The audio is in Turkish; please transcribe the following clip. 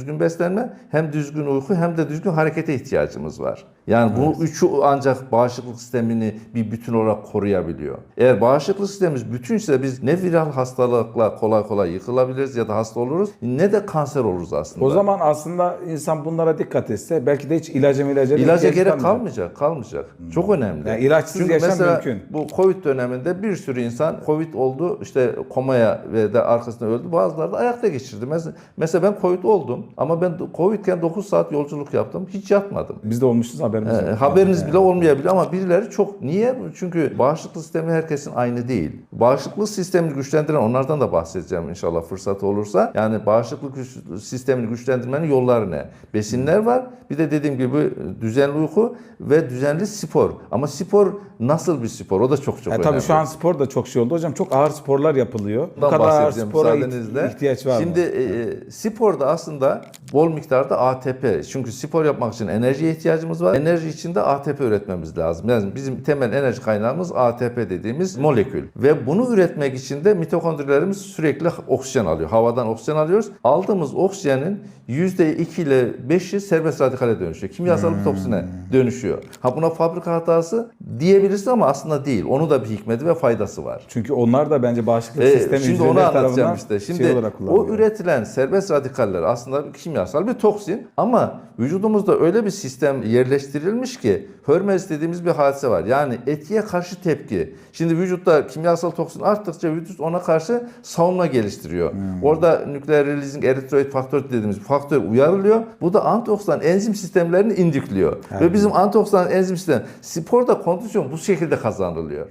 Düzgün beslenme, hem düzgün uyku hem de düzgün harekete ihtiyacımız var. Yani bu üçü ancak bağışıklık sistemini bir bütün olarak koruyabiliyor. Eğer bağışıklık sistemimiz bütünse biz ne viral hastalıkla kolay kolay yıkılabiliriz ya da hasta oluruz ne de kanser oluruz aslında. O zaman aslında insan bunlara dikkat etse belki de hiç ilaca İlaca ihtiyaç gerek kalmayacak. kalmayacak, kalmayacak. Çok önemli. Yani ilaçsız Çünkü yaşam mesela mümkün. bu Covid döneminde bir sürü insan Covid oldu, işte komaya ve de arkasında öldü. Bazıları da ayakta geçirdi. Mesela ben Covid oldum ama ben Covid'ken 9 saat yolculuk yaptım. Hiç yatmadım. Biz de olmuşuz haberimiz Ee, yok. haberiniz Yani. bile olmayabilir ama birileri çok. Niye? Çünkü bağışıklık sistemi herkesin aynı değil. Bağışıklık sistemini güçlendiren onlardan da bahsedeceğim inşallah fırsat olursa. Yani bağışıklık sistemini güçlendirmenin yolları ne? Besinler var. Bir de dediğim gibi düzenli uyku ve düzenli spor. Ama spor nasıl bir spor? O da çok çok Ya önemli. tabii şu an spor da çok şey oldu hocam. Çok ağır sporlar yapılıyor. Bu Bundan kadar ağır spora ihtiyaç var Şimdi mı? e, e, sporda aslında bol miktarda ATP. Çünkü spor yapmak için enerjiye ihtiyacımız var. Enerji için de ATP üretmemiz lazım. Yani bizim temel enerji kaynağımız ATP dediğimiz molekül. Ve bunu üretmek için de mitokondrilerimiz sürekli oksijen alıyor. Havadan oksijen alıyoruz. Aldığımız oksijenin %2 ile 5'i serbest radikale dönüşüyor. Kimyasal bir toksine dönüşüyor. Ha buna fabrika hatası diyebilirsin ama aslında değil. Onun da bir hikmeti ve faydası var. Çünkü onlar da bence bağışıklık Ee, sistemi şimdi onu anlatacağım işte. Şimdi şey o üretilen serbest radikaller aslında bir kimyasal bir toksin ama vücudumuzda öyle bir sistem yerleştirilmiş ki Hörmez dediğimiz bir hadise var. Yani etiye karşı tepki. Şimdi vücutta kimyasal toksin arttıkça vücut ona karşı savunma geliştiriyor. Hmm. Orada nükleer releasing erythroid faktör dediğimiz bir faktör uyarılıyor. Bu da antioksidan enzim sistemlerini indükliyor. Ve bizim antioksidan enzim sistem sporda kondisyon bu şekilde kazanılıyor.